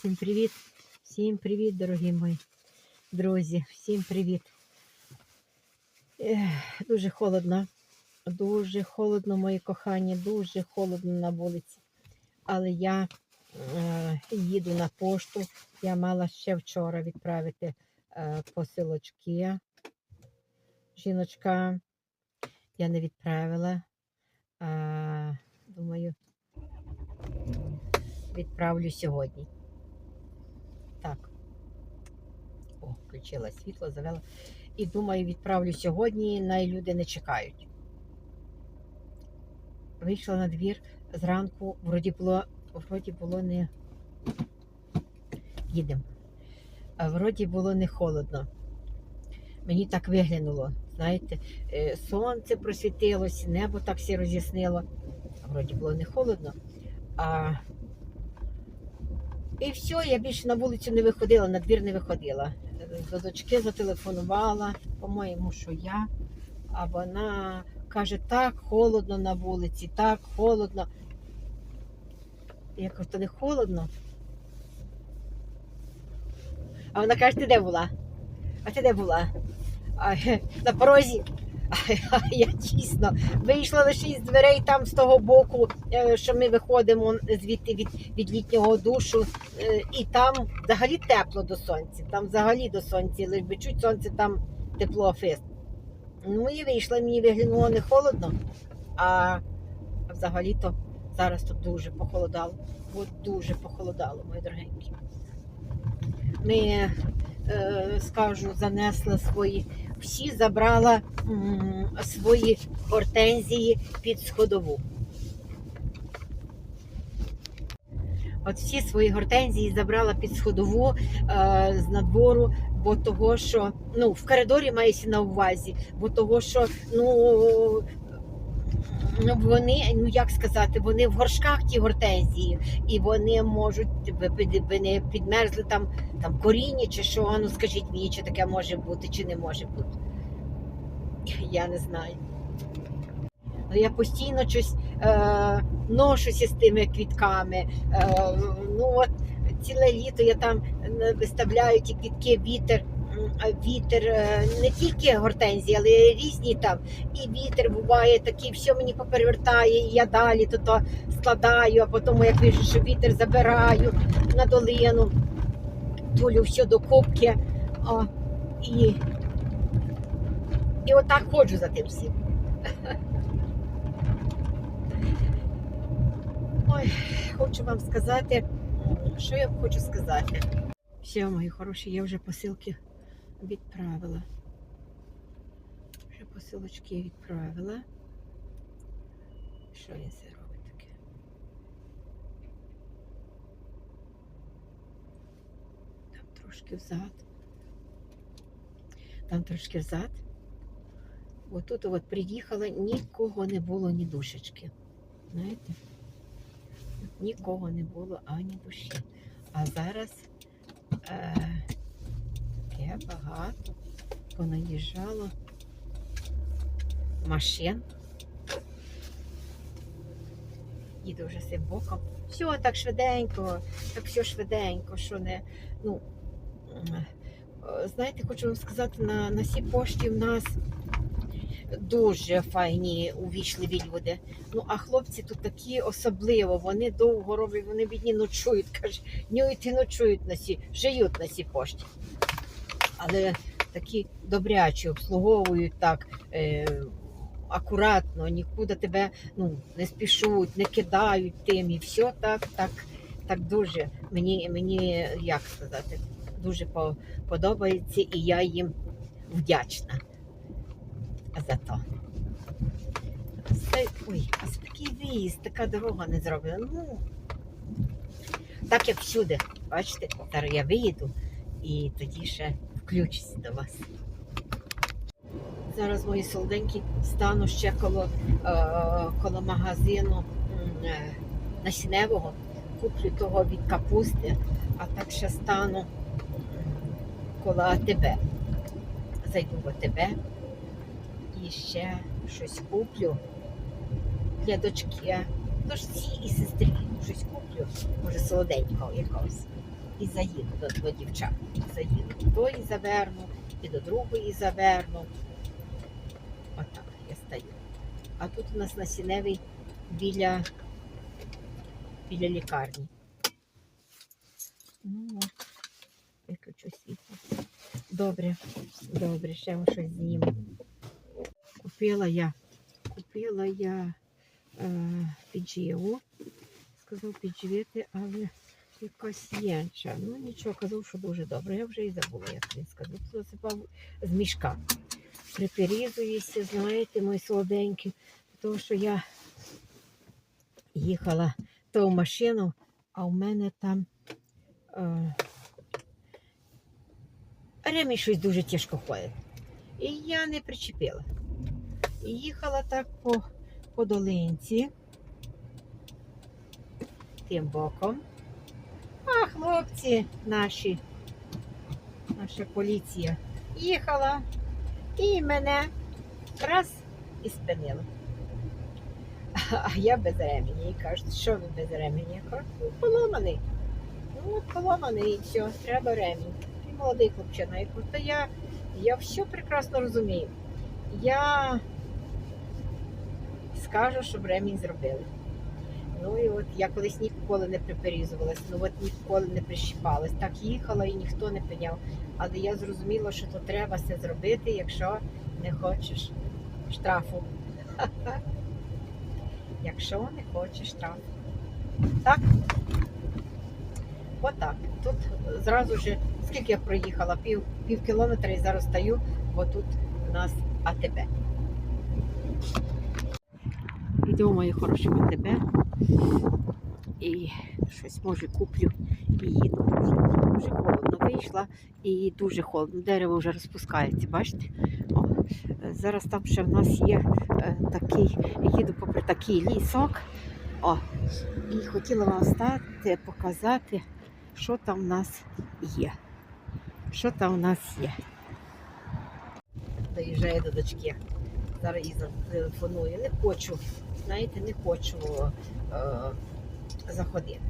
Всім привіт! Всім привіт, дорогі мої друзі! Всім привіт! Ех, дуже холодно, дуже холодно, мої кохані, дуже холодно на вулиці. Але я е, їду на пошту. Я мала ще вчора відправити е, посилочки. Жіночка, я не відправила. Е, думаю, відправлю сьогодні. Так. О, включила світло, завела. І думаю, відправлю сьогодні, най люди не чекають. Вийшла на двір зранку, вроді було, вроді було не. Їдемо. Вроді було не холодно. Мені так виглянуло. Знаєте, е, сонце просвітилось, небо так всі роз'яснило. Вроді було не холодно. А і все, я більше на вулицю не виходила, на двір не виходила. До дочки зателефонувала, по-моєму, що я. А вона каже, так холодно на вулиці, так холодно. Я кажу, то не холодно. А вона каже, ти де була? А ти де була? А, на порозі. А я дійсно вийшла лише із дверей там з того боку, е, що ми виходимо звідти від, від літнього душу. Е, І там взагалі тепло до сонця. Там взагалі до сонця, лиш би чуть сонце там тепло фест. Ну і вийшла, мені виглянуло не холодно, а взагалі-то зараз тут дуже похолодало. От дуже похолодало, мої дорогенькі. Ми, е, скажу, занесла свої, всі забрала свої гортензії під сходову. От всі свої гортензії забрала під сходову е, з надвору, бо того, що ну, в коридорі мається на увазі, бо того, що ну вони, ну як сказати, вони в горшках ті гортензії, і вони можуть вони підмерзли там, там коріння чи що. Ну скажіть мені, чи таке може бути, чи не може бути. Я не знаю. Але я постійно щось е, ношуся з тими квітками. Е, ну от ціле літо я там е, виставляю ті квітки, вітер. Вітер е, не тільки гортензії, але й різні там. І вітер буває такий, все мені поперевертає, і я далі то складаю, а потім, як вижу, що вітер забираю на долину, тулю все до кубки. О, і, і отак ходжу за тим всім. Ой, хочу вам сказати, що я хочу сказати. Все, мої хороші, я вже посилки відправила. Вже посилочки відправила. Що він це робить таке? Там трошки взад. Там трошки взад. Отут от приїхала, нікого не було, ні душечки. Знаєте? Нікого не було ані душі. А зараз е, багато понаїжджало машин. Їду вже цим боком. Все так швиденько, так все швиденько, що не. Ну, знаєте, хочу вам сказати, на, на цій пошті в нас дуже файні, увічливі люди. Ну, а хлопці тут такі особливо, вони довго роблять, вони бідні ночують, каже, нюють і ночують на сі, жиють на сій пошті. Але такі добрячі обслуговують так е, акуратно, нікуди тебе ну, не спішуть, не кидають тим і все так, так, так дуже. Мені, мені як сказати, дуже по- подобається і я їм вдячна за то. Це, ой, це такий виїзд, така дорога не зроблена. Ну, так як всюди. Бачите, зараз я виїду і тоді ще включуся до вас. Зараз мої солоденькі стану ще коло, е, коло магазину е, насінневого. Куплю того від капусти, а так ще стану коло АТБ. Зайду в АТБ і ще щось куплю для дочки, дочці і сестрі. Щось куплю, може солоденького якогось. І заїду до, до дівчат. Заїду до тої заверну, і до другої заверну. Отак я стою. А тут у нас насінневий біля, біля лікарні. Ну, виключу світло. Добре, добре, ще щось зніму. Купила я, купила я е, підживу. Сказав підживити, але якась єнча. Ну нічого, казав, що дуже добре. Я вже і забула, як він сказав. Засипав з мішка. Приперізуюся, знаєте, мої солоденькі, тому що я їхала то в машину, а в мене там е, ремінь щось дуже тяжко ходить. І я не причепила. І їхала так по, по долинці тим боком. Хлопці наші, наша поліція їхала і мене раз і спинила. А я без ремені. І кажуть, що ви без ремені? Я кажу, ну, поломаний. Ну, поломаний і все, треба ремінь. І молодий хлопчина. Я кажу, та я, я все прекрасно розумію. Я скажу, щоб ремінь зробили. Ну і от я колись ніколи не приперізувалась, ну от ніколи не прищіпалась. Так їхала і ніхто не пиняв. Але я зрозуміла, що то треба все зробити, якщо не хочеш штрафу. Якщо не хочеш штрафу. Так? Отак. Тут зразу ж, скільки я проїхала, пів, пів кілометра і зараз стою, бо тут у нас АТБ. Йдемо, мої хороші АТБ. І щось може куплю і їду. Дуже холодно вийшла і дуже холодно. Дерево вже розпускається, бачите? О, зараз там ще в нас є е, такий, їду попри такий лісок. О, і хотіла вам стати, показати, що там в нас є. Що там у нас є. Доїжджаю до дочки. Зараз їй зателефоную. Не хочу, знаєте, не хочу е, заходити.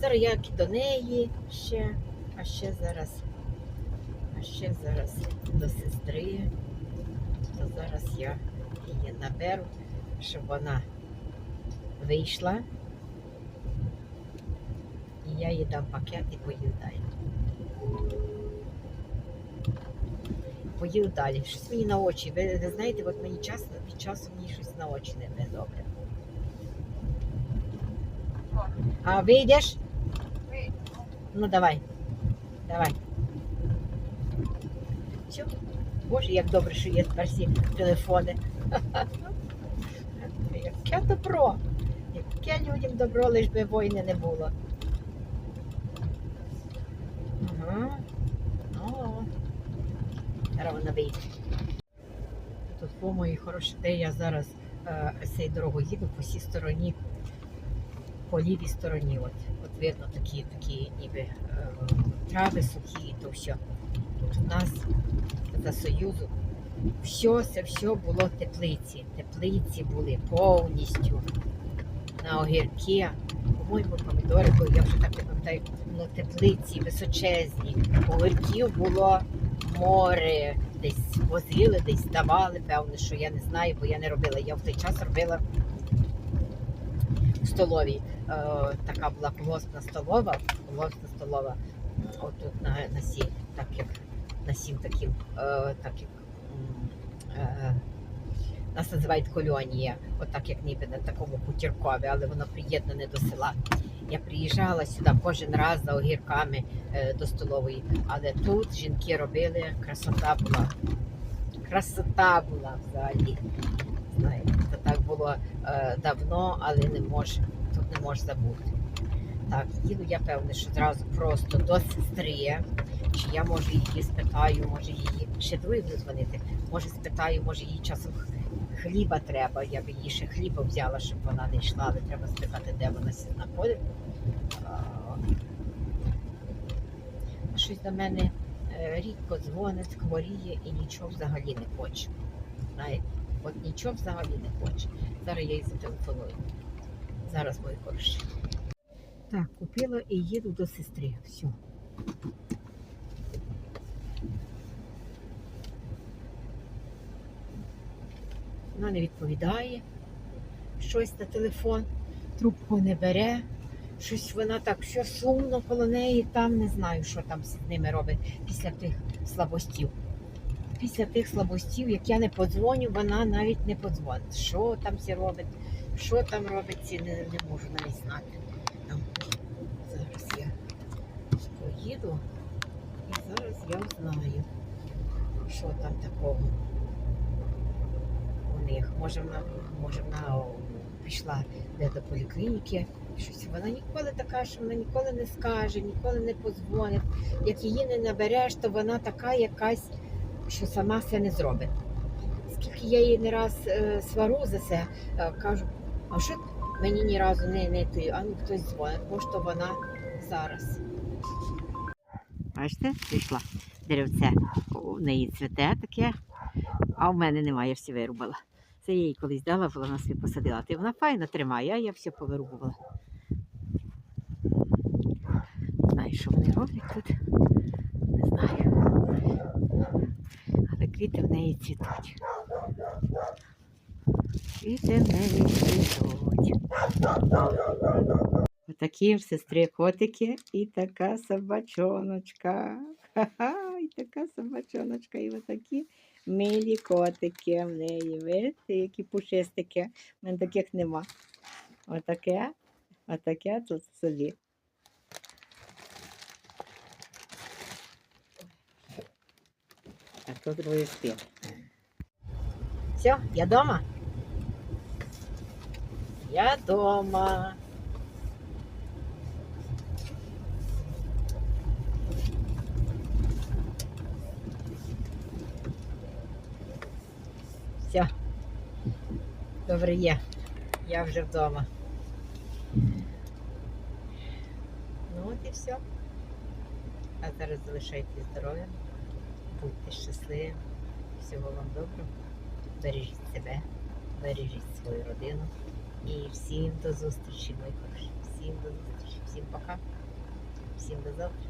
Зараз я до неї ще, а ще зараз, а ще зараз до сестри. То зараз я її наберу, щоб вона вийшла. І я їй дам пакет і поїду далі. Поїду далі. Щось мені на очі. Ви, ви знаєте, от мені час від часу мені щось на очі не, добре. А вийдеш? Ну давай. Давай. Все. Боже, як добре, що є всі телефони. Яке добро. Яке людям добро, лиш би війни не було. Ну, зараз вона вийде. Тут по моїй хороші, де я зараз е, цією дорогою їду по всій стороні, по лівій стороні. От, от видно такі, такі ніби е, трави сухі то все. Тут у нас за Союзу все, це все було теплиці. Теплиці були повністю на огірки. По-моєму, помідори були, я вже так не пам'ятаю, ну теплиці височезні. Огірків було море, десь возили, десь давали, певно, що я не знаю, бо я не робила. Я в той час робила в столовій. Е, така була колгоспна столова, колгоспна столова. Отут на, на сі, так як на сім таким, е, так як е, нас називають колонія, отак як ніби на такому хутіркові, але воно приєднане до села. Я приїжджала сюди кожен раз за огірками е, до столової, але тут жінки робили, красота була. Красота була взагалі. Знаєте, це так було е, давно, але не може, тут не можеш забути. Так, їду я певне, що зразу просто до сестри. Чи я може її спитаю, може її ще другий буду дзвонити. Може спитаю, може їй часом хліба треба. Я б їй ще хліба взяла, щоб вона не йшла, але треба спитати, де вона знаходить. Щось до мене е, рідко дзвонить, хворіє і нічого взагалі не хоче. Знаєте, от нічого взагалі не хоче. Зараз я їй зателефоную. Зараз мої хороші. Так, купила і їду до сестри. Все. Вона не відповідає щось на телефон, трубку не бере. Щось вона так, що сумно коло неї, там не знаю, що там з ними робить після тих слабостів. Після тих слабостів, як я не подзвоню, вона навіть не подзвонить. Що там всі робить, що там робиться, не, не можу навіть знати. Там, зараз я поїду і зараз я узнаю, що там такого у них. Може вона, може вона пішла де до поліклініки. Щось вона ніколи така, що вона ніколи не скаже, ніколи не позвонить. Як її не набереш, то вона така якась, що сама все не зробить. Скільки я її не раз е, свару за це, е, кажу, а що мені ні разу не, не ти, а ну хтось дзвонить, може вона зараз. Бачите, прийшла деревце, у неї цвіте таке, а в мене немає, всі вирубала. Це я їй колись дала, вона собі посадила. Ти вона файно тримає, а я все повирубувала. Не знаю, що вони роблять тут. Не знаю. Але квіти в неї цвітуть. Квіти в неї цвітуть. Отакі в сестри котики і така собачоночка. Ха-ха, і така собачоночка, і отакі милі котики в неї. Видите, які пушистики. У мене таких нема. Отаке, отаке тут собі. А тут двоє спів. Все, я дома. Я дома. Все. Добре є. Я вже вдома. Ну от і все. А зараз залишайтесь здорові, будьте щасливі, всього вам доброго. Бережіть себе, бережіть свою родину. І всім до зустрічі, мої хороші. Всім до зустрічі. Всім пока. Всім до завтра.